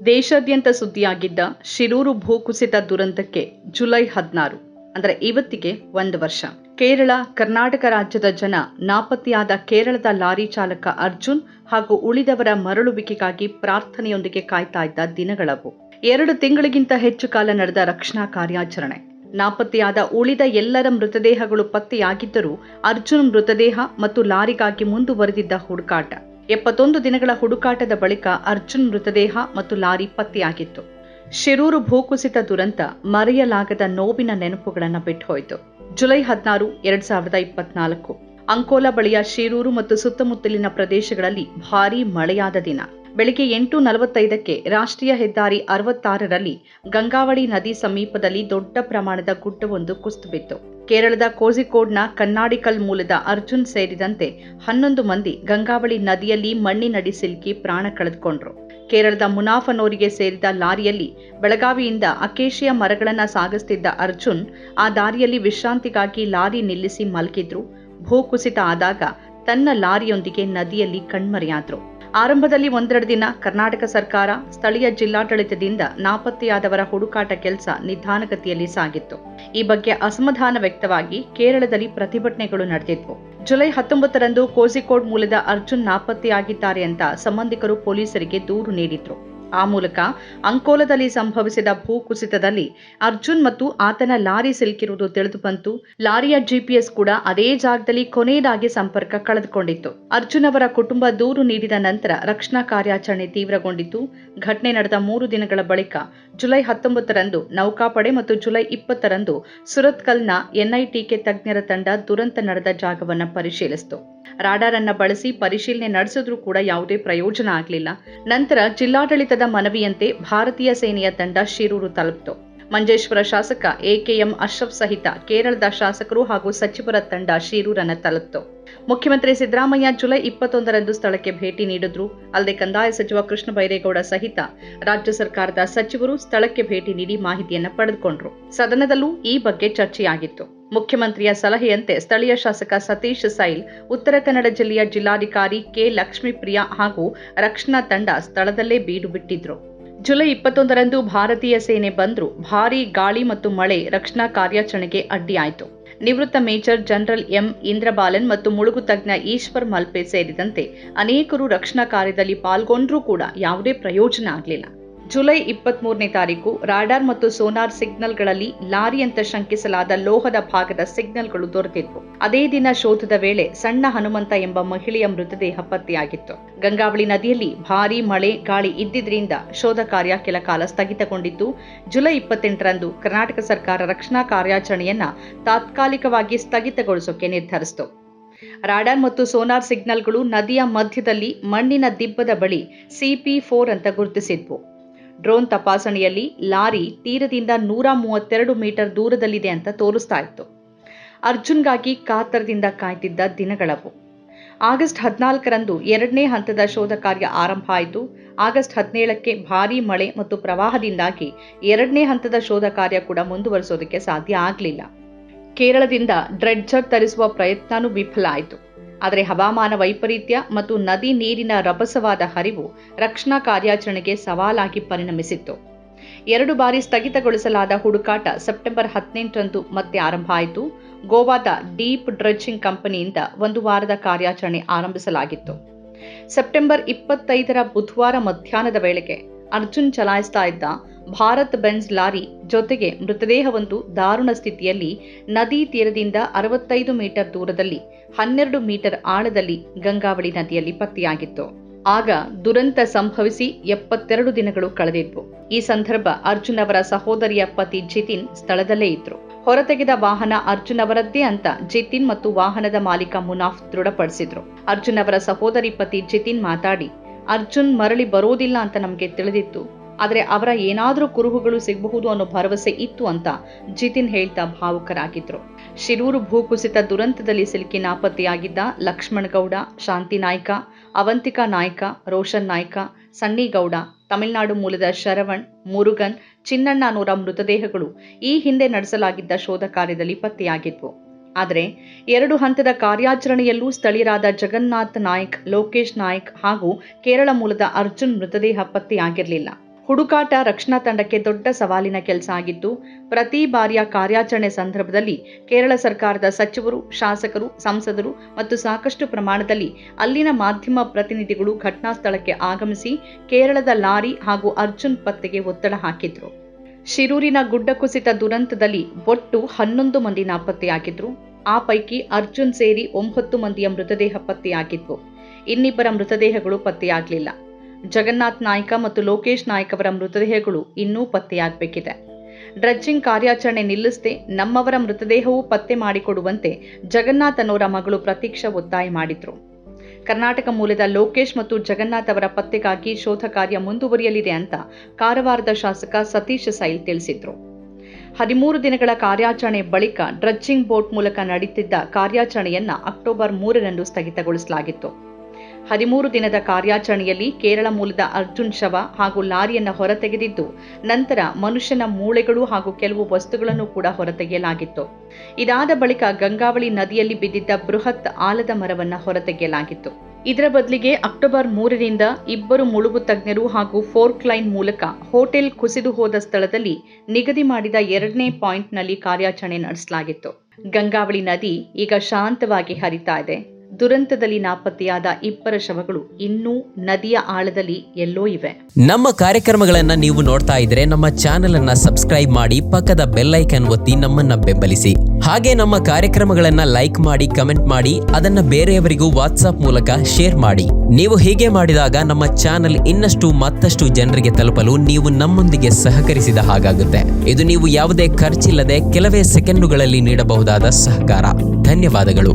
ದೇಶಾದ್ಯಂತ ಸುದ್ದಿಯಾಗಿದ್ದ ಶಿರೂರು ಭೂಕುಸಿತ ದುರಂತಕ್ಕೆ ಜುಲೈ ಹದಿನಾರು, ಅಂದರೆ ಇವತ್ತಿಗೆ ಒಂದು ವರ್ಷ. ಕೇರಳ, ಕರ್ನಾಟಕ ರಾಜ್ಯದ ಜನ ನಾಪತ್ತೆಯಾದ ಕೇರಳದ ಲಾರಿ ಚಾಲಕ ಅರ್ಜುನ್ ಹಾಗೂ ಉಳಿದವರ ಮರಳುವಿಕೆಗಾಗಿ ಪ್ರಾರ್ಥನೆಯೊಂದಿಗೆ ಕಾಯ್ತಾ ಇದ್ದ ದಿನಗಳವು. ಎರಡು ತಿಂಗಳಿಗಿಂತ ಹೆಚ್ಚು ಕಾಲ ನಡೆದ ರಕ್ಷಣಾ ಕಾರ್ಯಾಚರಣೆ. ನಾಪತ್ತೆಯಾದ ಉಳಿದ ಎಲ್ಲರ ಮೃತದೇಹಗಳು ಪತ್ತೆಯಾಗಿದ್ದರೂ ಅರ್ಜುನ್ ಮೃತದೇಹ ಮತ್ತು ಲಾರಿಗಾಗಿ ಮುಂದುವರೆದಿದ್ದ ಹುಡುಕಾಟ. ಎಪ್ಪತ್ತೊಂದು ದಿನಗಳ ಹುಡುಕಾಟದ ಬಳಿಕ ಅರ್ಜುನ್ ಮೃತದೇಹ ಮತ್ತು ಲಾರಿ ಪತ್ತೆಯಾಗಿತ್ತು. ಶಿರೂರು ಭೂಕುಸಿತ ದುರಂತ ಮರೆಯಲಾಗದ ನೋವಿನ ನೆನಪುಗಳನ್ನು ಬಿಟ್ಟುಹೋಯಿತು ಜುಲೈ ಹದಿನಾರು, ಎರಡ್ ಸಾವಿರದ ಇಪ್ಪತ್ನಾಲ್ಕು. ಅಂಕೋಲಾ ಬಳಿಯ ಶಿರೂರು ಮತ್ತು ಸುತ್ತಮುತ್ತಲಿನ ಪ್ರದೇಶಗಳಲ್ಲಿ ಭಾರೀ ಮಳೆಯಾದ ದಿನ. ಬೆಳಿಗ್ಗೆ ಎಂಟು ನಲವತ್ತೈದಕ್ಕೆ ರಾಷ್ಟ್ರೀಯ ಹೆದ್ದಾರಿ ಅರವತ್ತಾರರಲ್ಲಿ ಗಂಗಾವಳಿ ನದಿ ಸಮೀಪದಲ್ಲಿ ದೊಡ್ಡ ಪ್ರಮಾಣದ ಗುಡ್ಡವೊಂದು ಕುಸಿದು ಬಿತ್ತು. ಕೇರಳದ ಕೋಝಿಕೋಡ್ನ ಕನ್ನಾಡಿಕಲ್ ಮೂಲದ ಅರ್ಜುನ್ ಸೇರಿದಂತೆ ಹನ್ನೊಂದು ಮಂದಿ ಗಂಗಾವಳಿ ನದಿಯಲ್ಲಿ ಮಣ್ಣಿನಡಿ ಸಿಲುಕಿ ಪ್ರಾಣ ಕಳೆದುಕೊಂಡ್ರು. ಕೇರಳದ ಮುನಾಫನೋರಿಗೆ ಸೇರಿದ ಲಾರಿಯಲ್ಲಿ ಬೆಳಗಾವಿಯಿಂದ ಅಕೇಶಿಯ ಮರಗಳನ್ನು ಸಾಗಿಸ್ತಿದ್ದ ಅರ್ಜುನ್ ಆ ದಾರಿಯಲ್ಲಿ ವಿಶ್ರಾಂತಿಗಾಗಿ ಲಾರಿ ನಿಲ್ಲಿಸಿ ಮಲಗಿದ್ರು. ಭೂಕುಸಿತ ಆದಾಗ ತನ್ನ ಲಾರಿಯೊಂದಿಗೆ ನದಿಯಲ್ಲಿ ಕಣ್ಮರೆಯಾದ್ರು. ಆರಂಭದಲ್ಲಿ ಒಂದೆರಡು ದಿನ ಕರ್ನಾಟಕ ಸರ್ಕಾರ ಸ್ಥಳೀಯ ಜಿಲ್ಲಾಡಳಿತದಿಂದ ನಾಪತ್ತೆಯಾದವರ ಹುಡುಕಾಟ ಕೆಲಸ ನಿಧಾನಗತಿಯಲ್ಲಿ ಸಾಗಿತ್ತು. ಈ ಬಗ್ಗೆ ಅಸಮಾಧಾನ ವ್ಯಕ್ತವಾಗಿ ಕೇರಳದಲ್ಲಿ ಪ್ರತಿಭಟನೆಗಳು ನಡೆದಿದ್ವು. ಜುಲೈ ಹತ್ತೊಂಬತ್ತರಂದು ಕೋಝಿಕೋಡ್ ಮೂಲದ ಅರ್ಜುನ್ ನಾಪತ್ತೆಯಾಗಿದ್ದಾರೆ ಅಂತ ಸಂಬಂಧಿಕರು ಪೊಲೀಸರಿಗೆ ದೂರು ನೀಡಿದ್ರು. ಆ ಮೂಲಕ ಅಂಕೋಲದಲ್ಲಿ ಸಂಭವಿಸಿದ ಭೂಕುಸಿತದಲ್ಲಿ ಅರ್ಜುನ್ ಮತ್ತು ಆತನ ಲಾರಿ ಸಿಲುಕಿರುವುದು ತಿಳಿದು ಬಂತು. ಲಾರಿಯ ಜಿಪಿಎಸ್ ಕೂಡ ಅದೇ ಜಾಗದಲ್ಲಿ ಕೊನೆಯದಾಗಿ ಸಂಪರ್ಕ ಕಳೆದುಕೊಂಡಿತ್ತು. ಅರ್ಜುನ್ ಅವರ ಕುಟುಂಬ ದೂರು ನೀಡಿದ ನಂತರ ರಕ್ಷಣಾ ಕಾರ್ಯಾಚರಣೆ ತೀವ್ರಗೊಂಡಿತು ಘಟನೆ ನಡೆದ ಮೂರು ದಿನಗಳ ಬಳಿಕ ಜುಲೈ ಹತ್ತೊಂಬತ್ತರಂದು ನೌಕಾಪಡೆ ಮತ್ತು ಜುಲೈ ಇಪ್ಪತ್ತರಂದು ಸುರತ್ಕಲ್ನ ಎನ್ಐಟಿಕೆ ತಜ್ಞರ ತಂಡ ದುರಂತ ನಡೆದ ಜಾಗವನ್ನು ಪರಿಶೀಲಿಸಿತು. ರಾಡಾರ್ ಅನ್ನ ಬಳಸಿ ಪರಿಶೀಲನೆ ನಡೆಸಿದ್ರೂ ಕೂಡ ಯಾವುದೇ ಪ್ರಯೋಜನ ಆಗಲಿಲ್ಲ. ನಂತರ ಜಿಲ್ಲಾಡಳಿತದ ಮನವಿಯಂತೆ ಭಾರತೀಯ ಸೇನೆಯ ತಂಡ ಶಿರೂರು ತಲುಪಿತು. ಮಂಜೇಶ್ವರ ಶಾಸಕ ಎಕೆಎಂ ಅಶ್ರಫ್ ಸಹಿತ ಕೇರಳದ ಶಾಸಕರು ಹಾಗೂ ಸಚಿವರ ತಂಡ ಶಿರೂರನ್ನ ತಲುಪಿತು. ಮುಖ್ಯಮಂತ್ರಿ ಸಿದ್ದರಾಮಯ್ಯ ಜುಲೈ ಇಪ್ಪತ್ತೊಂದರಂದು ಸ್ಥಳಕ್ಕೆ ಭೇಟಿ ನೀಡಿದ್ರು. ಅಲ್ಲದೆ ಕಂದಾಯ ಸಚಿವ ಕೃಷ್ಣ ಬೈರೇಗೌಡ ಸಹಿತ ರಾಜ್ಯ ಸರ್ಕಾರದ ಸಚಿವರು ಸ್ಥಳಕ್ಕೆ ಭೇಟಿ ನೀಡಿ ಮಾಹಿತಿಯನ್ನ ಪಡೆದುಕೊಂಡ್ರು. ಸದನದಲ್ಲೂ ಈ ಬಗ್ಗೆ ಚರ್ಚೆಯಾಗಿತ್ತು. ಮುಖ್ಯಮಂತ್ರಿಯ ಸಲಹೆಯಂತೆ ಸ್ಥಳೀಯ ಶಾಸಕ ಸತೀಶ್ ಸೈಲ್, ಉತ್ತರ ಕನ್ನಡ ಜಿಲ್ಲೆಯ ಜಿಲ್ಲಾಧಿಕಾರಿ ಕೆ. ಲಕ್ಷ್ಮೀಪ್ರಿಯಾ ಹಾಗೂ ರಕ್ಷಣಾ ತಂಡ ಸ್ಥಳದಲ್ಲೇ ಬೀಡು ಬಿಟ್ಟಿದ್ರು. ಜುಲೈ ಇಪ್ಪತ್ತೊಂದರಂದು ಭಾರತೀಯ ಸೇನೆ ಬಂದ್ರು. ಭಾರೀ ಗಾಳಿ ಮತ್ತು ಮಳೆ ರಕ್ಷಣಾ ಕಾರ್ಯಾಚರಣೆಗೆ ಅಡ್ಡಿಯಾಯಿತು. ನಿವೃತ್ತ ಮೇಜರ್ ಜನರಲ್ ಎಂ. ಇಂದ್ರಬಾಲನ್ ಮತ್ತು ಮುಳುಗು ತಜ್ಞ ಈಶ್ವರ್ ಮಲ್ಪೆ ಸೇರಿದಂತೆ ಅನೇಕರು ರಕ್ಷಣಾ ಕಾರ್ಯದಲ್ಲಿ ಪಾಲ್ಗೊಂಡರೂ ಕೂಡ ಯಾವುದೇ ಪ್ರಯೋಜನ ಆಗಲಿಲ್ಲ. ಜುಲೈ ಇಪ್ಪತ್ಮೂರನೇ ತಾರೀಕು ರಾಡಾರ್ ಮತ್ತು ಸೋನಾರ್ ಸಿಗ್ನಲ್ಗಳಲ್ಲಿ ಲಾರಿ ಅಂತ ಶಂಕಿಸಲಾದ ಲೋಹದ ಭಾಗದ ಸಿಗ್ನಲ್ಗಳು ದೊರೆತಿದ್ವು ಅದೇ ದಿನ ಶೋಧದ ವೇಳೆ ಸಣ್ಣ ಹನುಮಂತ ಎಂಬ ಮಹಿಳೆಯ ಮೃತದೇಹ ಪತ್ತೆಯಾಗಿತ್ತು. ಗಂಗಾವಳಿ ನದಿಯಲ್ಲಿ ಭಾರೀ ಮಳೆ, ಗಾಳಿ ಇದ್ದಿದ್ರಿಂದ ಶೋಧ ಕಾರ್ಯ ಕೆಲ ಕಾಲ ಸ್ಥಗಿತಗೊಂಡಿದ್ದು, ಜುಲೈ ಇಪ್ಪತ್ತೆಂಟರಂದು ಕರ್ನಾಟಕ ಸರ್ಕಾರ ರಕ್ಷಣಾ ಕಾರ್ಯಾಚರಣೆಯನ್ನ ತಾತ್ಕಾಲಿಕವಾಗಿ ಸ್ಥಗಿತಗೊಳಿಸೋಕೆ ನಿರ್ಧರಿಸಿತು. ರಾಡಾರ್ ಮತ್ತು ಸೋನಾರ್ ಸಿಗ್ನಲ್ಗಳು ನದಿಯ ಮಧ್ಯದಲ್ಲಿ ಮಣ್ಣಿನ ದಿಬ್ಬದ ಬಳಿ ಸಿಪಿ ಫೋರ್ ಅಂತ ಗುರುತಿಸಿದ್ವು. ಡ್ರೋನ್ ತಪಾಸಣೆಯಲ್ಲಿ ಲಾರಿ ತೀರದಿಂದ ನೂರ ಮೂವತ್ತೆರಡು ಮೀಟರ್ ದೂರದಲ್ಲಿದೆ ಅಂತ ತೋರಿಸ್ತಾ ಇತ್ತು. ಅರ್ಜುನ್ಗಾಗಿ ಕಾತರದಿಂದ ಕಾಯ್ತಿದ್ದ ದಿನಗಳವು. ಆಗಸ್ಟ್ ಹದಿನಾಲ್ಕರಂದು ಎರಡನೇ ಹಂತದ ಶೋಧ ಕಾರ್ಯ ಆರಂಭ ಆಯಿತು. ಆಗಸ್ಟ್ ಹದಿನೇಳಕ್ಕೆ ಭಾರೀ ಮಳೆ ಮತ್ತು ಪ್ರವಾಹದಿಂದಾಗಿ ಎರಡನೇ ಹಂತದ ಶೋಧ ಕಾರ್ಯ ಕೂಡ ಮುಂದುವರಿಸೋದಕ್ಕೆ ಸಾಧ್ಯ ಆಗಲಿಲ್ಲ. ಕೇರಳದಿಂದ ಡ್ರೆಡ್ಜರ್ ತರಿಸುವ ಪ್ರಯತ್ನನೂ ವಿಫಲ ಆಯಿತು. ಆದರೆ ಹವಾಮಾನ ವೈಪರೀತ್ಯ ಮತ್ತು ನದಿ ನೀರಿನ ರಭಸವಾದ ಹರಿವು ರಕ್ಷಣಾ ಕಾರ್ಯಾಚರಣೆಗೆ ಸವಾಲಾಗಿ ಪರಿಣಮಿಸಿತ್ತು. ಎರಡು ಬಾರಿ ಸ್ಥಗಿತಗೊಳಿಸಲಾದ ಹುಡುಕಾಟ ಸೆಪ್ಟೆಂಬರ್ ಹದಿನೆಂಟರಂದು ಮತ್ತೆ ಆರಂಭ ಆಯಿತು. ಗೋವಾದ ಡೀಪ್ ಡ್ರೆಡ್ಜಿಂಗ್ ಕಂಪನಿಯಿಂದ ಒಂದು ವಾರದ ಕಾರ್ಯಾಚರಣೆ ಆರಂಭಿಸಲಾಗಿತ್ತು. ಸೆಪ್ಟೆಂಬರ್ ಇಪ್ಪತ್ತೈದರ ಬುಧವಾರ ಮಧ್ಯಾಹ್ನದ ವೇಳೆಗೆ ಅರ್ಜುನ್ ಚಲಾಯಿಸ್ತಾ ಇದ್ದ ಭಾರತ್ ಬೆನ್ಸ್ ಲಾರಿ ಜೊತೆಗೆ ಮೃತದೇಹವೊಂದು ದಾರುಣ ಸ್ಥಿತಿಯಲ್ಲಿ ನದಿ ತೀರದಿಂದ ಅರವತ್ತೈದು ಮೀಟರ್ ದೂರದಲ್ಲಿ, ಹನ್ನೆರಡು ಮೀಟರ್ ಆಳದಲ್ಲಿ ಗಂಗಾವಳಿ ನದಿಯಲ್ಲಿ ಪತ್ತೆಯಾಗಿತ್ತು. ಆಗ ದುರಂತ ಸಂಭವಿಸಿ ಎಪ್ಪತ್ತೆರಡು ದಿನಗಳು ಕಳೆದಿದ್ವು ಈ ಸಂದರ್ಭ ಅರ್ಜುನ್ ಅವರ ಸಹೋದರಿಯ ಪತಿ ಜಿತಿನ್ ಸ್ಥಳದಲ್ಲೇ ಇದ್ರು. ಹೊರತೆಗೆದ ವಾಹನ ಅರ್ಜುನ್ ಅವರದ್ದೇ ಅಂತ ಜಿತಿನ್ ಮತ್ತು ವಾಹನದ ಮಾಲೀಕ ಮುನಾಫ್ ದೃಢಪಡಿಸಿದ್ರು. ಅರ್ಜುನ್ ಅವರ ಸಹೋದರಿ ಪತಿ ಜಿತಿನ್ ಮಾತಾಡಿ, ಅರ್ಜುನ್ ಮರಳಿ ಬರೋದಿಲ್ಲ ಅಂತ ನಮಗೆ ತಿಳಿದಿತ್ತು. ಆದರೆ ಅವರ ಏನಾದರೂ ಕುರುಹುಗಳು ಸಿಗಬಹುದು ಅನ್ನೋ ಭರವಸೆ ಇತ್ತು ಅಂತ ಜಿತಿನ್ ಹೇಳ್ತಾ ಭಾವುಕರಾಗಿದ್ರು. ಶಿರೂರು ಭೂಕುಸಿತ ದುರಂತದಲ್ಲಿ ಸಿಲುಕಿ ನಾಪತ್ತೆಯಾಗಿದ್ದ ಲಕ್ಷ್ಮಣ್ ಗೌಡ, ಶಾಂತಿ ನಾಯ್ಕ, ಅವಂತಿಕಾ ನಾಯ್ಕ, ರೋಷನ್ ನಾಯ್ಕ ಸಣ್ಣಿಗೌಡ ತಮಿಳುನಾಡು ಮೂಲದ ಶರವಣ್, ಮುರುಗನ್ ಚಿನ್ನಣ್ಣನವರ ಮೃತದೇಹಗಳು ಈ ಹಿಂದೆ ನಡೆಸಲಾಗಿದ್ದ ಶೋಧ ಕಾರ್ಯದಲ್ಲಿ ಪತ್ತೆಯಾಗಿದ್ವು. ಆದರೆ ಎರಡು ಹಂತದ ಕಾರ್ಯಾಚರಣೆಯಲ್ಲೂ ಸ್ಥಳೀಯರಾದ ಜಗನ್ನಾಥ್ ನಾಯ್ಕ್, ಲೋಕೇಶ್ ನಾಯ್ಕ್ ಹಾಗೂ ಕೇರಳ ಮೂಲದ ಅರ್ಜುನ್ ಮೃತದೇಹ ಪತ್ತೆಯಾಗಿರಲಿಲ್ಲ. ಹುಡುಕಾಟ ರಕ್ಷಣಾ ತಂಡಕ್ಕೆ ದೊಡ್ಡ ಸವಾಲಿನ ಕೆಲಸ ಆಗಿದ್ದು, ಪ್ರತಿ ಬಾರಿಯ ಕಾರ್ಯಾಚರಣೆ ಸಂದರ್ಭದಲ್ಲಿ ಕೇರಳ ಸರ್ಕಾರದ ಸಚಿವರು, ಶಾಸಕರು, ಸಂಸದರು ಮತ್ತು ಸಾಕಷ್ಟು ಪ್ರಮಾಣದಲ್ಲಿ ಅಲ್ಲಿನ ಮಾಧ್ಯಮ ಪ್ರತಿನಿಧಿಗಳು ಘಟನಾ ಸ್ಥಳಕ್ಕೆ ಆಗಮಿಸಿ ಕೇರಳದ ಲಾರಿ ಹಾಗೂ ಅರ್ಜುನ್ ಪತ್ತೆಗೆ ಒತ್ತಡ ಹಾಕಿದ್ರು. ಶಿರೂರಿನ ಗುಡ್ಡ ಕುಸಿತ ದುರಂತದಲ್ಲಿ ಒಟ್ಟು ಹನ್ನೊಂದು ಮಂದಿ ನಾಪತ್ತೆಯಾಗಿದ್ರು. ಆ ಪೈಕಿ ಅರ್ಜುನ್ ಸೇರಿ ಒಂಬತ್ತು ಮಂದಿಯ ಮೃತದೇಹ ಪತ್ತೆಯಾಗಿದ್ವು ಇನ್ನಿಬ್ಬರ ಮೃತದೇಹಗಳು ಪತ್ತೆಯಾಗಲಿಲ್ಲ. ಜಗನ್ನಾಥ್ ನಾಯ್ಕ ಮತ್ತು ಲೋಕೇಶ್ ನಾಯ್ಕ ಅವರ ಮೃತದೇಹಗಳು ಇನ್ನೂ ಪತ್ತೆಯಾಗಬೇಕಿದೆ. ಡ್ರಜ್ಜಿಂಗ್ ಕಾರ್ಯಾಚರಣೆ ನಿಲ್ಲಿಸದೆ ನಮ್ಮವರ ಮೃತದೇಹವೂ ಪತ್ತೆ ಮಾಡಿಕೊಡುವಂತೆ ಜಗನ್ನಾಥ್ ಅನ್ನೋರ ಮಗಳು ಪ್ರತೀಕ್ಷಾ ಒತ್ತಾಯ ಮಾಡಿದ್ರು. ಕರ್ನಾಟಕ ಮೂಲದ ಲೋಕೇಶ್ ಮತ್ತು ಜಗನ್ನಾಥ್ ಅವರ ಪತ್ತೆಗಾಗಿ ಶೋಧ ಕಾರ್ಯ ಮುಂದುವರಿಯಲಿದೆ ಅಂತ ಕಾರವಾರದ ಶಾಸಕ ಸತೀಶ್ ಸೈಲ್ ತಿಳಿಸಿದ್ರು. ಹದಿಮೂರು ದಿನಗಳ ಕಾರ್ಯಾಚರಣೆ ಬಳಿಕ ಡ್ರಜ್ಜಿಂಗ್ ಬೋಟ್ ಮೂಲಕ ನಡೀತಿದ್ದ ಕಾರ್ಯಾಚರಣೆಯನ್ನ ಅಕ್ಟೋಬರ್ ಮೂರರಂದು ಸ್ಥಗಿತಗೊಳಿಸಲಾಗಿತ್ತು. ಹದಿಮೂರು ದಿನದ ಕಾರ್ಯಾಚರಣೆಯಲ್ಲಿ ಕೇರಳ ಮೂಲದ ಅರ್ಜುನ್ ಶವ ಹಾಗೂ ಲಾರಿಯನ್ನು ಹೊರತೆಗೆದಿದ್ದು, ನಂತರ ಮನುಷ್ಯನ ಮೂಳೆಗಳು ಹಾಗೂ ಕೆಲವು ವಸ್ತುಗಳನ್ನು ಕೂಡ ಹೊರತೆಗೆಯಲಾಗಿತ್ತು. ಇದಾದ ಬಳಿಕ ಗಂಗಾವಳಿ ನದಿಯಲ್ಲಿ ಬಿದ್ದಿದ್ದ ಬೃಹತ್ ಆಲದ ಮರವನ್ನು ಹೊರತೆಗೆಯಲಾಗಿತ್ತು. ಇದರ ಬದಲಿಗೆ ಅಕ್ಟೋಬರ್ ಮೂರರಿಂದ ಇಬ್ಬರು ಮುಳುಗು ತಜ್ಞರು ಹಾಗೂ ಫೋರ್ಕ್ ಲೈನ್ ಮೂಲಕ ಹೋಟೆಲ್ ಕುಸಿದು ಹೋದ ಸ್ಥಳದಲ್ಲಿ ನಿಗದಿ ಮಾಡಿದ ಎರಡನೇ ಪಾಯಿಂಟ್ನಲ್ಲಿ ಕಾರ್ಯಾಚರಣೆ ನಡೆಸಲಾಗಿತ್ತು. ಗಂಗಾವಳಿ ನದಿ ಈಗ ಶಾಂತವಾಗಿ ಹರಿತಾ ಇದೆ. ದುರಂತದಲ್ಲಿ ನಾಪತ್ತೆಯಾದ ಇಬ್ಬರ ಶವಗಳು ಇನ್ನೂ ನದಿಯ ಆಳದಲ್ಲಿ ಎಲ್ಲೋ ಇವೆ. ನಮ್ಮ ಕಾರ್ಯಕ್ರಮಗಳನ್ನ ನೀವು ನೋಡ್ತಾ ಇದ್ರೆ ನಮ್ಮ ಚಾನೆಲ್ ಅನ್ನ ಸಬ್ಸ್ಕ್ರೈಬ್ ಮಾಡಿ ಪಕ್ಕದ ಬೆಲ್ ಐಕನ್ ಒತ್ತಿ ನಮ್ಮನ್ನ ಬೆಂಬಲಿಸಿ. ಹಾಗೆ ನಮ್ಮ ಕಾರ್ಯಕ್ರಮಗಳನ್ನ ಲೈಕ್ ಮಾಡಿ, ಕಮೆಂಟ್ ಮಾಡಿ, ಅದನ್ನ ಬೇರೆಯವರಿಗೂ ವಾಟ್ಸ್ಆಪ್ ಮೂಲಕ ಶೇರ್ ಮಾಡಿ. ನೀವು ಹೀಗೆ ಮಾಡಿದಾಗ ನಮ್ಮ ಚಾನೆಲ್ ಇನ್ನಷ್ಟು ಮತ್ತಷ್ಟು ಜನರಿಗೆ ತಲುಪಲು ನೀವು ನಮ್ಮೊಂದಿಗೆ ಸಹಕರಿಸಿದ ಹಾಗಾಗುತ್ತೆ. ಇದು ನೀವು ಯಾವುದೇ ಖರ್ಚಿಲ್ಲದೆ ಕೆಲವೇ ಸೆಕೆಂಡುಗಳಲ್ಲಿ ನೀಡಬಹುದಾದ ಸಹಕಾರ. ಧನ್ಯವಾದಗಳು.